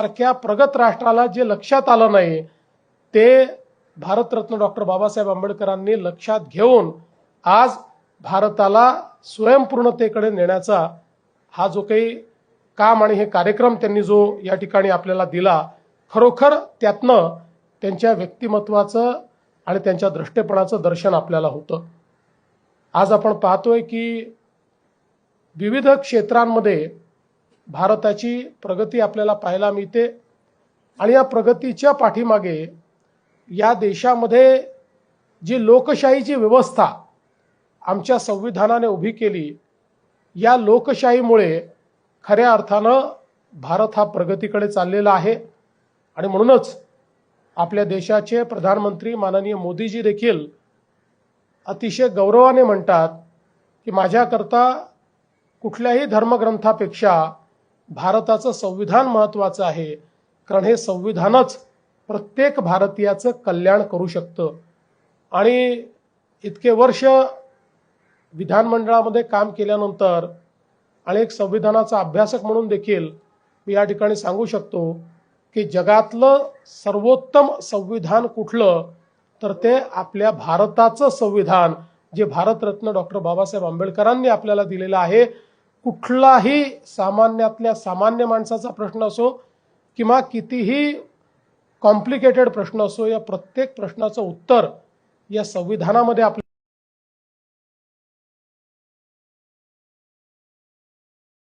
सारख्या प्रगत राष्ट्राला जे लक्षात आलं नाही ते भारतरत्न डॉक्टर बाबासाहेब आंबेडकरांनी लक्षात घेऊन आज भारताला स्वयंपूर्णतेकडे नेण्याचा हा जो काही काम आणि हे कार्यक्रम त्यांनी जो या ठिकाणी आपल्याला दिला खरोखर त्यातनं त्यांच्या व्यक्तिमत्वाचं आणि त्यांच्या दृष्टेपणाचं दर्शन आपल्याला होतं. आज आपण पाहतोय की विविध क्षेत्रांमध्ये भारताची प्रगती आपल्याला पाहायला मिळते. आणि या प्रगतीच्या पाठीमागे या देशामध्ये जी लोकशाहीची व्यवस्था आमच्या संविधानाने उभी केली या लोकशाहीमुळे खऱ्या अर्थानं भारत हा प्रगतीकडे चाललेला आहे. आणि म्हणूनच आपल्या देशाचे प्रधानमंत्री माननीय मोदीजी देखील अतिशय गौरवाने म्हणतात की माझ्याकरता कुठल्याही धर्मग्रंथापेक्षा भारताचं संविधान महत्त्वाचं आहे. कारण हे संविधानच प्रत्येक भारतीयाचं कल्याण करू शकतं. आणि इतके वर्ष विधानमंडळामध्ये काम केल्यानंतर आणि एक संविधानाचा अभ्यासक म्हणून देखील मी या ठिकाणी सांगू शकतो की जगातलं सर्वोत्तम संविधान कुठलं तर ते आपल्या भारताचं संविधान जे भारतरत्न डॉक्टर बाबासाहेब आंबेडकरांनी आपल्याला दिलेलं आहे. कुठलाही सामान्यातल्या सामान्य माणसाचा प्रश्न असो किंवा कितीही कॉम्प्लिकेटेड प्रश्न असो या प्रत्येक प्रश्नाचं उत्तर या संविधानामध्ये आपल्याला